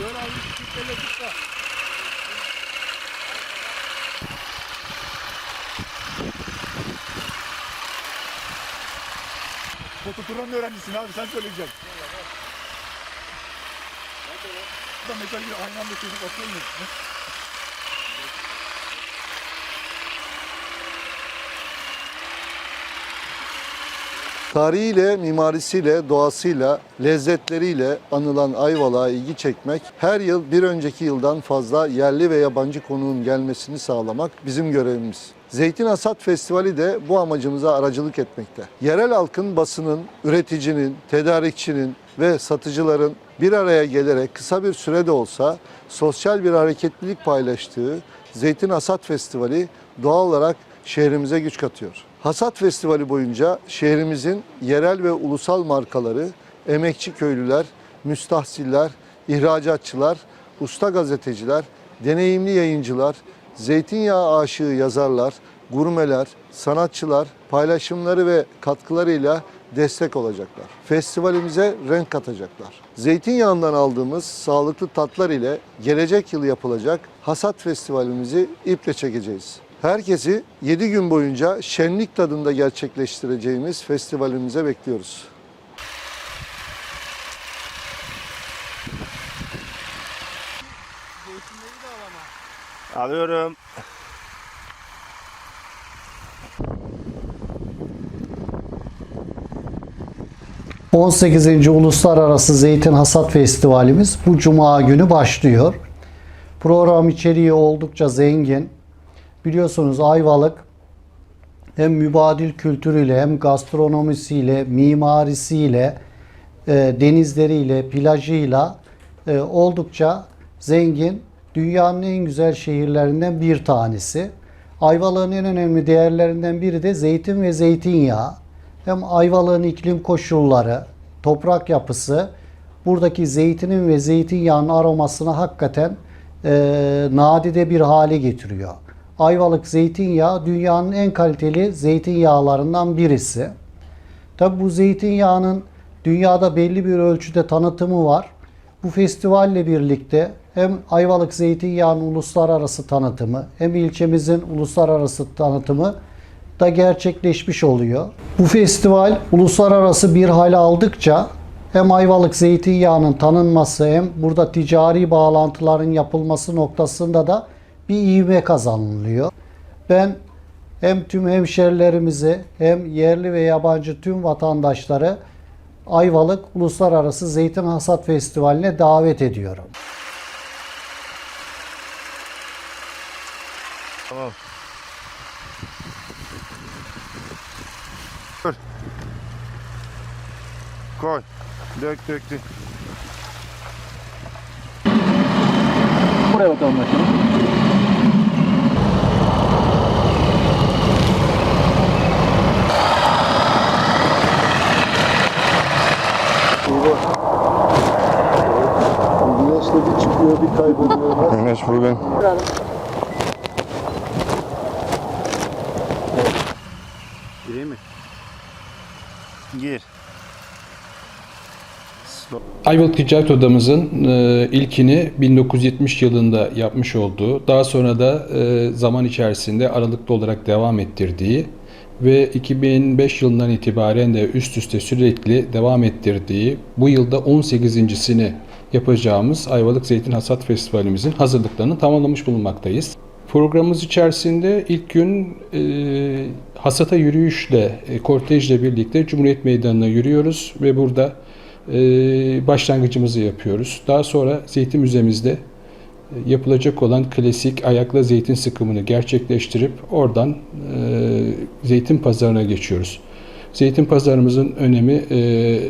Şöyle küçüklerle tut da. Fototuranın öğrencisin abi sen söyleyeceksin. Da mesela bir aynı anda çocuk atıyor mu? Tarihiyle, mimarisiyle, doğasıyla, lezzetleriyle anılan Ayvalık'a ilgi çekmek, her yıl bir önceki yıldan fazla yerli ve yabancı konuğun gelmesini sağlamak bizim görevimiz. Zeytin Hasat Festivali de bu amacımıza aracılık etmekte. Yerel halkın, basının, üreticinin, tedarikçinin ve satıcıların bir araya gelerek kısa bir sürede olsa sosyal bir hareketlilik paylaştığı Zeytin Hasat Festivali doğal olarak şehrimize güç katıyor. Hasat Festivali boyunca şehrimizin yerel ve ulusal markaları, emekçi köylüler, müstahsiller, ihracatçılar, usta gazeteciler, deneyimli yayıncılar, zeytinyağı aşığı yazarlar, gurmeler, sanatçılar paylaşımları ve katkılarıyla destek olacaklar. Festivalimize renk katacaklar. Zeytinyağından aldığımız sağlıklı tatlar ile gelecek yıl yapılacak Hasat Festivalimizi iple çekeceğiz. Herkesi 7 gün boyunca şenlik tadında gerçekleştireceğimiz festivalimize bekliyoruz. Alıyorum. Hı. 18. Uluslararası Zeytin Hasat Festivalimiz bu cuma günü başlıyor. Program içeriği oldukça zengin. Biliyorsunuz Ayvalık hem mübadil kültürüyle hem gastronomisiyle, mimarisiyle, e, denizleriyle, plajıyla e, oldukça zengin. Dünyanın en güzel şehirlerinden bir tanesi. Ayvalık'ın en önemli değerlerinden biri de zeytin ve zeytinyağı. Hem Ayvalık'ın iklim koşulları, toprak yapısı buradaki zeytinin ve zeytinyağının aromasını hakikaten e, nadide bir hale getiriyor. Ayvalık zeytinyağı dünyanın en kaliteli zeytinyağlarından birisi. Tabi bu zeytinyağının dünyada belli bir ölçüde tanıtımı var. Bu festivalle birlikte hem Ayvalık zeytinyağının uluslararası tanıtımı hem ilçemizin uluslararası tanıtımı da gerçekleşmiş oluyor. Bu festival uluslararası bir hale aldıkça hem Ayvalık zeytinyağının tanınması hem burada ticari bağlantıların yapılması noktasında da bir ivme kazanılıyor. Ben hem tüm hemşerilerimizi hem yerli ve yabancı tüm vatandaşları Ayvalık Uluslararası Zeytin Hasat Festivali'ne davet ediyorum. Tamam. Dur. Koy. Dök dök dök. Buraya bakalım başkanım. Güneşle bir çıkıyor bir kayboluyor. Güneş bugün. Gireyim mi? Gir. Ayvalık Ticaret Odamızın e, ilkini 1970 yılında yapmış olduğu, daha sonra da e, zaman içerisinde aralıklı olarak devam ettirdiği ve 2005 yılından itibaren de üst üste sürekli devam ettirdiği bu yılda 18.sini yapacağımız Ayvalık Zeytin Hasat Festivalimizin hazırlıklarını tamamlamış bulunmaktayız. Programımız içerisinde ilk gün e, hasata yürüyüşle, e, kortejle birlikte Cumhuriyet Meydanı'na yürüyoruz ve burada e, başlangıcımızı yapıyoruz. Daha sonra Zeytin Müzemizde e, yapılacak olan klasik ayakla zeytin sıkımını gerçekleştirip oradan e, zeytin pazarına geçiyoruz. Zeytin pazarımızın önemi e,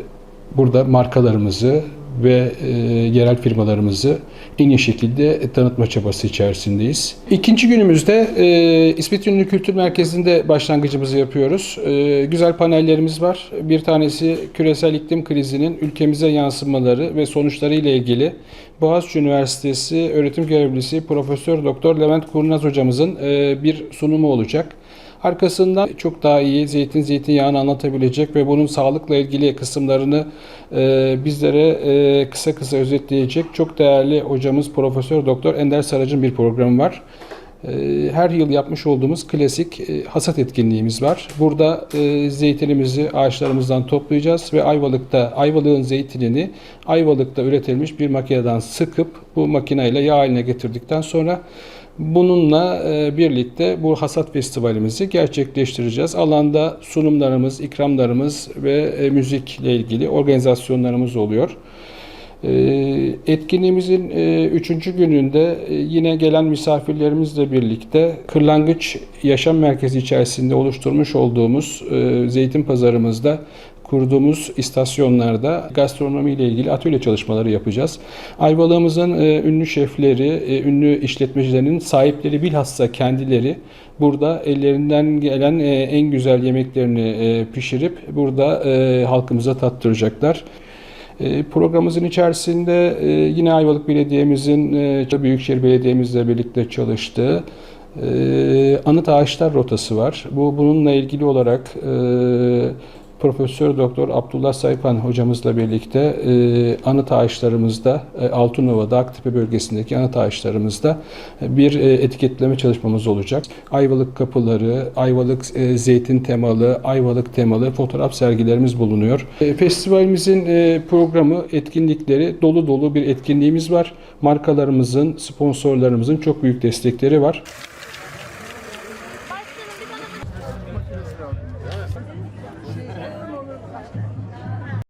burada markalarımızı ve e, yerel firmalarımızı en iyi şekilde tanıtma çabası içerisindeyiz. İkinci günümüzde e, İsmet Ünlü Kültür Merkezi'nde başlangıcımızı yapıyoruz. E, güzel panellerimiz var. Bir tanesi küresel iklim krizinin ülkemize yansımaları ve sonuçları ile ilgili Boğaziçi Üniversitesi öğretim görevlisi Profesör Doktor Levent Kurnaz hocamızın e, bir sunumu olacak. Arkasından çok daha iyi zeytin zeytinyağını anlatabilecek ve bunun sağlıkla ilgili kısımlarını e, bizlere e, kısa kısa özetleyecek çok değerli hocamız Profesör Doktor Ender Sarac'ın bir programı var. E, Her yıl yapmış olduğumuz klasik e, hasat etkinliğimiz var. Burada e, zeytinimizi ağaçlarımızdan toplayacağız ve Ayvalık'ta Ayvalık'ın zeytinini Ayvalık'ta üretilmiş bir makineden sıkıp bu makineyle yağ haline getirdikten sonra Bununla e, birlikte bu hasat festivalimizi gerçekleştireceğiz. Alanda sunumlarımız, ikramlarımız ve e, müzikle ilgili organizasyonlarımız oluyor. E, Etkinliğimizin üçüncü gününde yine gelen misafirlerimizle birlikte Kırlangıç Yaşam Merkezi içerisinde oluşturmuş olduğumuz zeytin pazarımızda kurduğumuz istasyonlarda gastronomi ile ilgili atölye çalışmaları yapacağız. Ayvalık'ımızın e, ünlü şefleri, e, ünlü işletmecilerinin sahipleri bilhassa kendileri burada ellerinden gelen e, en güzel yemeklerini e, pişirip burada e, halkımıza tattıracaklar. E, Programımızın içerisinde e, yine Ayvalık Belediye'mizin, e, Büyükşehir Belediye'mizle birlikte çalıştığı anıt ağaçlar rotası var. Bu bununla ilgili olarak Profesör Doktor Abdullah Saypan hocamızla birlikte e, anıt ağaçlarımızda e, Altınova'da Aktepe bölgesindeki anıt ağaçlarımızda e, bir e, etiketleme çalışmamız olacak. Ayvalık kapıları, Ayvalık e, zeytin temalı, Ayvalık temalı fotoğraf sergilerimiz bulunuyor. E, festivalimizin e, programı, etkinlikleri dolu dolu bir etkinliğimiz var. Markalarımızın, sponsorlarımızın çok büyük destekleri var.